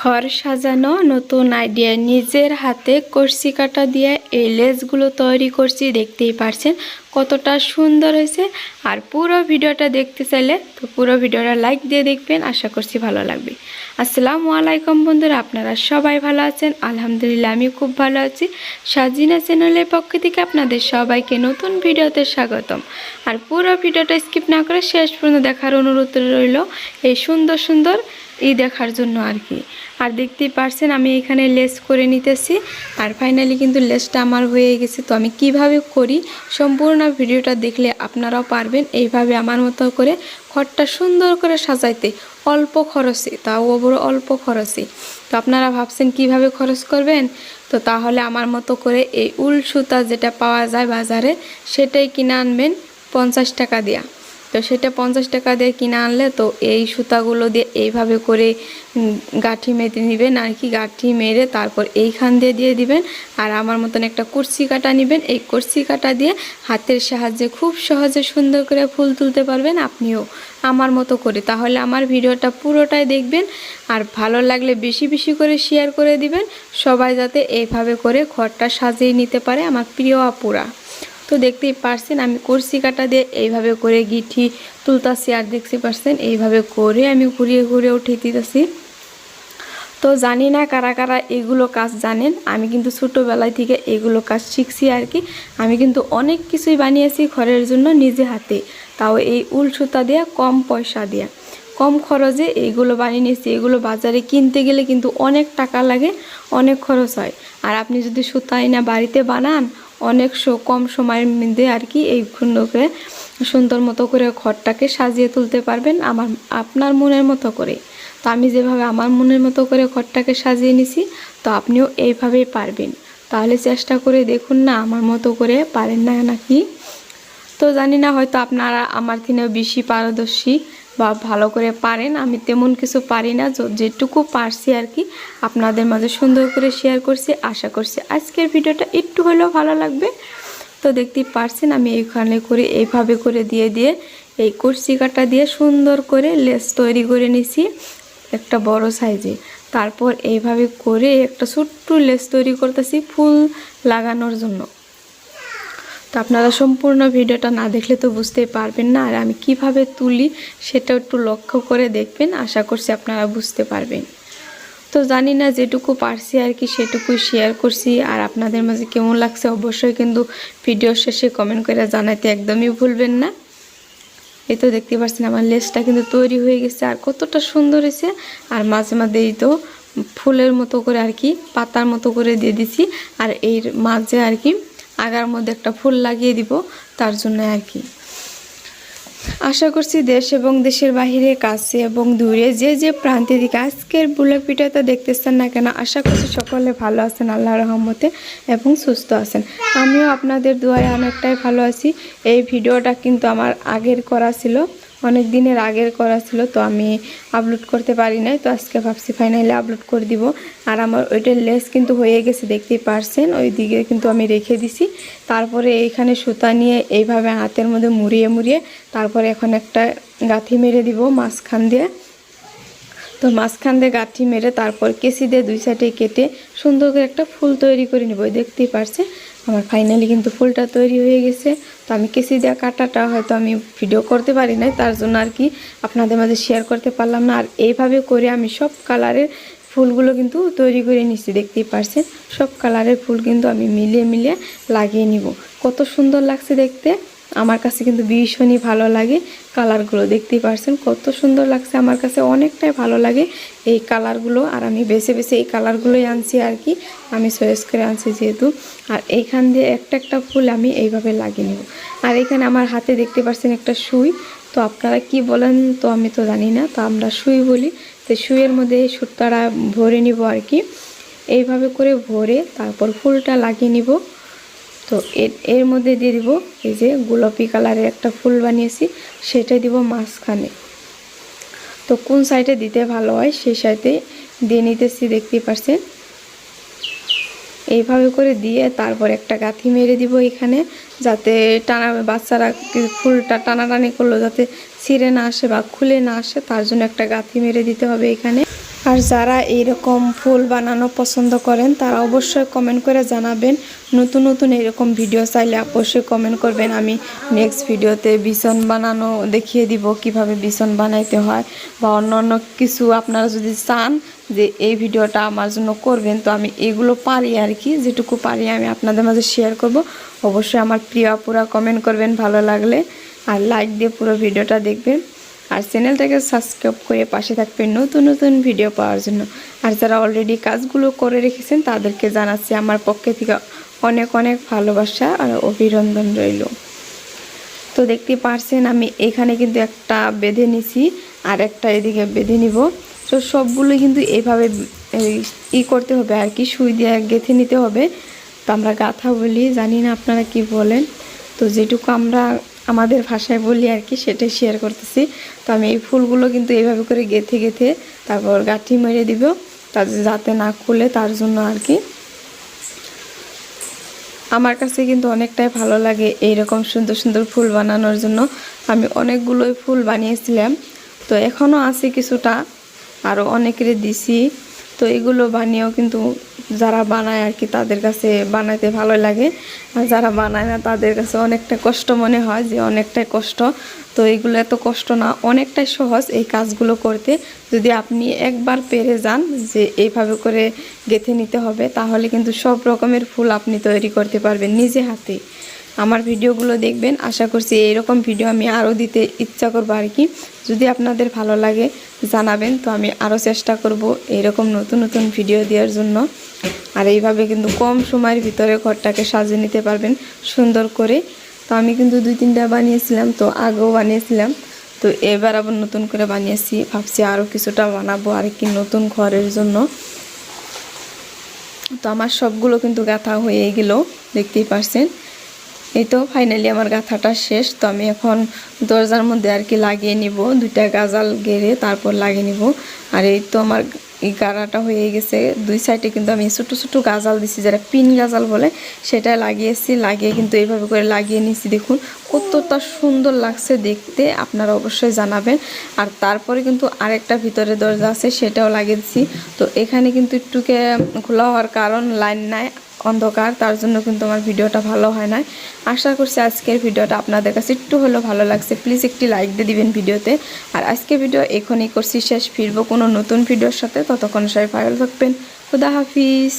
ঘর সাজানো, নতুন আইডিয়া নিজের হাতে কষি কাটা দিয়ে এই লেসগুলো তৈরি করছি, দেখতেই পারছেন। কতটা সুন্দর হয়েছে। আর পুরো ভিডিওটা দেখতে চাইলে তো পুরো ভিডিওটা লাইক দিয়ে দেখবেন, আশা করছি ভালো লাগবে। আসসালামু আলাইকুম বন্ধুরা, আপনারা সবাই ভালো আছেন? আলহামদুলিল্লাহ আমি খুব ভালো আছি। সাজিনা চ্যানেলের পক্ষ থেকে আপনাদের সবাইকে নতুন ভিডিওতে স্বাগতম। আর পুরো ভিডিওটা স্কিপ না করে শেষ পর্যন্ত দেখার অনুরোধ রইল এই সুন্দর সুন্দর ই দেখার জন্য আর কি। আর দেখতেই পারছেন, আমি এখানে লেস করে নিতেছি। আর ফাইনালি কিন্তু লেসটা আমার হয়ে গেছে, তো আমি কীভাবে করি? সম্পূর্ণ ভিডিওটা দেখলে আপনারাও পারবেন এইভাবে আমার মতো করে ঘরটা সুন্দর করে সাজাইতে। অল্প খরচে, তাও ওবর অল্প খরচে। তো আপনারা ভাবছেন কীভাবে খরচ করবেন? তো তাহলে আমার মতো করে এই উল সুতা যেটা পাওয়া যায় বাজারে, সেটাই কিনে আনবেন পঞ্চাশ টাকা দেয়া। তো সেটা পঞ্চাশ টাকা দিয়ে কিনে আনলে তো এই সুতাগুলো দিয়ে এইভাবে করে গাঁঠি মেরে নেবেন আর কি, গাঁঠি মেরে তারপর এইখান দিয়ে দিয়ে দিবেন। আর আমার মতন একটা কুর্সি কাটা নেবেন, এই কুর্সি কাটা দিয়ে হাতের সাহায্যে খুব সহজে সুন্দর করে ফুল তুলতে পারবেন আপনিও আমার মতো করে। তাহলে আমার ভিডিওটা পুরোটাই দেখবেন আর ভালো লাগলে বেশি বেশি করে শেয়ার করে দিবেন। সবাই যাতে এইভাবে করে ঘরটা সাজিয়ে নিতে পারে আমার প্রিয় আপুরা। তো দেখতেই পারছেন, আমি কুর্সি কাটা দিয়ে এইভাবে করে গিঠি তুলতাছি আর দেখতে পারছেন, এইভাবে করে আমি ঘুরিয়ে ঘুরিয়ে উঠিয়ে দিতেছি। তো জানি না কারা কারা এগুলো কাজ জানেন, আমি কিন্তু ছোটোবেলায় থেকে এগুলো কাজ শিখছি আর কি। আমি কিন্তু অনেক কিছুই বানিয়েছি ঘরের জন্য নিজে হাতে, তাও এই উল সুতা দিয়ে, কম পয়সা দিয়ে। কম খরচে এইগুলো বানিয়ে নিয়েছি, এগুলো বাজারে কিনতে গেলে কিন্তু অনেক টাকা লাগে, অনেক খরচ হয়। আর আপনি যদি সুতা না বাড়িতে বানান অনেক কম সময়ের মধ্যে আর কি এই খুন্ডকে সুন্দর মতো করে ঘরটাকে সাজিয়ে তুলতে পারবেন আমার, আপনার মনের মতো করে। তো আমি যেভাবে আমার মনের মতো করে ঘরটাকে সাজিয়ে নিছি, তো আপনিও এইভাবেই পারবেন। তাহলে চেষ্টা করে দেখুন না আমার মতো করে পারেন না নাকি? তো জানি না, হয়তো আপনারা আমার থেকেও বেশি পারদর্শী বা ভালো করে পারেন। আমি তেমন কিছু পারি না যেটুকু পারছি আর কি, আপনাদের মাঝে সুন্দর করে শেয়ার করছি। আশা করছি আজকের ভিডিওটা একটু হলেও ভালো লাগবে। তো দেখতেই পারছেন, আমি এইখানে করে, এইভাবে করে দিয়ে দিয়ে এই কুর্সি কাটা দিয়ে সুন্দর করে লেস তৈরি করে নিছি, একটা বড় সাইজে তারপর এইভাবে করে একটা ছোট্ট লেস তৈরি করতেছি ফুল লাগানোর জন্য। তো আপনারা সম্পূর্ণ ভিডিওটা না দেখলে তো বুঝতেই পারবেন না। আর আমি কীভাবে তুলি সেটা একটু লক্ষ্য করে দেখবেন, আশা করছি আপনারা বুঝতে পারবেন। তো জানি না যেটুকু পারছি আর কি সেটুকুই শেয়ার করছি। আর আপনাদের মাঝে কেমন লাগছে অবশ্যই কিন্তু ভিডিও শেষে কমেন্ট করে জানাইতে একদমই ভুলবেন না। এই তো দেখতে পাচ্ছেন আমার লেসটা কিন্তু তৈরি হয়ে গেছে আর কতটা সুন্দর হয়েছে। আর মাঝে মাঝে এই তো ফুলের মতো করে আর কি পাতার মতো করে দিয়ে দিছি। আর এর মাঝে আর কি আগার মধ্যে একটা ফুল লাগিয়ে দিব, তার জন্য আর কি আশা করছি দেশ এবং দেশের বাহিরে, কাছে এবং দূরে যে যে প্রান্তে দিকে আজকের বুলে পিঠা তো দেখতেছেন না কেন, আশা করছি সকলে ভালো আছেন আল্লাহ রহমতে এবং সুস্থ আছেন। আমিও আপনাদের দুয়ারে অনেকটাই ভালো আছি। এই ভিডিওটা কিন্তু আমার আগের করা ছিল। অনেক দিনের আগের করা ছিল, তো আমি আপলোড করতে পারি নাই। তো আজকে ভাবছি ফাইনালি আপলোড করে দিব। আর আমার ওইটার লেস কিন্তু হয়ে গেছে, দেখতেই পারছেন। ওই দিকে কিন্তু আমি রেখে দিছি। তারপরে এইখানে সুতা নিয়ে এইভাবে হাতের মধ্যে মুড়িয়ে মুড়িয়ে তারপরে এখন একটা গাঁথি মেরে দিব মাঝখান দিয়ে। তো মাঝখান দিয়ে গাঁথি মেরে তারপর কেসি দিয়ে দুই সাইডে কেটে সুন্দর করে একটা ফুল তৈরি করে নেব, দেখতেই পারছে আমার ফাইনালি কিন্তু ফুলটা তৈরি হয়ে গেছে। তো আমি কেসি দেওয়া কাটাটা হয়তো আমি ভিডিও করতে পারি নাই, তার জন্য আর কি আপনাদের মাঝে শেয়ার করতে পারলাম না। আর এইভাবে করে আমি সব কালারের ফুলগুলো কিন্তু তৈরি করে নিচ্ছি দেখতেই পারছেন? সব কালারের ফুল কিন্তু আমি মিলিয়ে মিলিয়ে লাগিয়ে নিব। কত সুন্দর লাগছে দেখতে। আমার কাছে কিন্তু ভীষণই ভালো লাগে কালারগুলো, দেখতেই পারছেন? কত সুন্দর লাগছে আমার কাছে, অনেকটাই ভালো লাগে এই কালারগুলো। আর আমি বেছে বেছে এই কালারগুলোই আনছি আর কি, আমি চয়েস করে আনছি যেহেতু। আর এইখান দিয়ে একটা একটা ফুল আমি এইভাবে লাগিয়ে নেব। আর এখানে আমার হাতে দেখতে পাচ্ছেন একটা সুই, তো আপনারা কি বলেন তো আমি তো জানি না, তো আমরা সুই বলি। তো সুইয়ের মধ্যে সুতাটা ভরে নিব আর কি। এইভাবে করে ভরে তারপর ফুলটা লাগিয়ে নিব। তো এর এর মধ্যে দিয়ে দিব এই যে গোলাপি কালারের একটা ফুল বানিয়েছি সেটা দিব মাঝখানে। তো কোন সাইডে দিতে ভালো হয় সেই সাইডে দিয়ে নিতেছি দেখতে পারছেন? এইভাবে করে দিয়ে তারপর একটা গাঁথি মেরে দিব এখানে, যাতে টানা বাচ্চারা ফুলটা টানাটানি করল, যাতে ছিঁড়ে না আসে বা খুলে না আসে, তার জন্য একটা গাঁথি মেরে দিতে হবে এখানে। আর যারা এইরকম ফুল বানানো পছন্দ করেন, তারা অবশ্যই কমেন্ট করে জানাবেন। নতুন নতুন এরকম ভিডিও চাইলে অবশ্যই কমেন্ট করবেন। আমি নেক্সট ভিডিওতে বিছন বানানো দেখিয়ে দিব, কীভাবে বিছন বানাইতে হয় বা অন্য অন্য কিছু আপনারা যদি চান যে এই ভিডিওটা আমার জন্য করবেন, তো আমি এগুলো পারি আর কি যেটুকু পারি আমি আপনাদের মাঝে শেয়ার করব। অবশ্যই আমার প্রিয় আপুরা কমেন্ট করবেন, ভালো লাগলে। আর লাইক দিয়ে পুরো ভিডিওটা দেখবেন। আর চ্যানেলটাকে সাবস্ক্রাইব করে পাশে থাকবেন নতুন নতুন ভিডিও পাওয়ার জন্য। আর যারা অলরেডি কাজগুলো করে রেখেছেন তাদেরকে জানাচ্ছি আমার পক্ষে থেকে অনেক অনেক ভালোবাসা আর অভিনন্দন রইল। তো দেখতে পারছেন আমি এখানে কিন্তু একটা বেঁধে নিছি আর একটা এদিকে বেঁধে নিব। তো সবগুলো কিন্তু এইভাবে এই, ই করতে হবে আর কি সুই দিয়ে গেঁথে নিতে হবে। তো আমরা গাথা বলি জানি না আপনারা কি বলেন। তো যেটুকু আমরা আমাদের ভাষায় বলি আর কি, সেটাই শেয়ার করতেছি। তো আমি এই ফুলগুলো কিন্তু এইভাবে করে গেঁথে গেঁথে তারপর গাঁঠি মেরে দিব তাদের যাতে না খুলে তার জন্য আর কি। আমার কাছে কিন্তু অনেকটাই ভালো লাগে এইরকম সুন্দর সুন্দর ফুল বানানোর জন্য। আমি অনেকগুলোই ফুল বানিয়েছিলাম, তো এখনও আছে কিছুটা আরও অনেকের দিছি। তো এগুলো বানিয়েও কিন্তু যারা বানায় আর কি তাদের কাছে বানাইতে ভালো লাগে। আর যারা বানায় না তাদের কাছে অনেকটা কষ্ট মনে হয় যে অনেকটাই কষ্ট। তো এগুলো এত কষ্ট না, অনেকটাই সহজ এই কাজগুলো করতে। যদি আপনি একবার পেরে যান যে এইভাবে করে গেঁথে নিতে হবে, তাহলে কিন্তু সব রকমের ফুল আপনি তৈরি করতে পারবেন নিজে হাতে। আমার ভিডিওগুলো দেখবেন। আশা করছি এইরকম ভিডিও আমি আরও দিতে ইচ্ছা করব আর কি। যদি আপনাদের ভালো লাগে জানাবেন, তো আমি আরও চেষ্টা করব এইরকম নতুন নতুন ভিডিও দেওয়ার জন্য। আর এইভাবে কিন্তু কম সময়ের ভিতরে ঘরটাকে সাজিয়ে নিতে পারবেন সুন্দর করে। তো আমি কিন্তু দুই তিনটা বানিয়েছিলাম, তো আগেও বানিয়েছিলাম। তো এবার আবার নতুন করে বানিয়েছি, ভাবছি আরও কিছুটা বানাবো আর কি নতুন ঘরের জন্য। তো আমার সবগুলো কিন্তু গাঁথা হয়ে গেল, দেখতেই পারছেন। এই তো ফাইনালি আমার গাঁথাটা শেষ, তো আমি এখন দরজার মধ্যে আর কি লাগিয়ে নিব, দুইটা গাজাল গেড়ে তারপর লাগিয়ে নিব। আর এই তো আমার এই গাড়াটা হয়ে গেছে, দুই সাইডে কিন্তু আমি ছোটো ছোটো গাজাল দিছি, যারা পিন গাজাল বলে সেটা লাগিয়েছি, লাগিয়ে কিন্তু এইভাবে করে লাগিয়ে নিছি, দেখুন কতটা সুন্দর লাগছে দেখতে, আপনারা অবশ্যই জানাবেন। আর তারপরে কিন্তু আরেকটা ভিতরে দরজা আছে, সেটাও লাগিয়ে দিছি। তো এখানে কিন্তু একটুকে খোলা হওয়ার কারণ লাইন নাই অন্ধকার, তার জন্য কিন্তু আমার ভিডিওটা ভালো হয় না আশা করছি আজকের ভিডিওটা আপনাদের কাছে একটু হলেও ভালো লাগছে। প্লিজ একটি লাইক দিয়ে দিবেন ভিডিওতে। আর আজকে ভিডিও এখনই করছি, শেষ। ফিরবো কোনো নতুন ভিডিওর সাথে। ততক্ষণ সবাই ভালো থাকবেন। খুদা হাফিজ।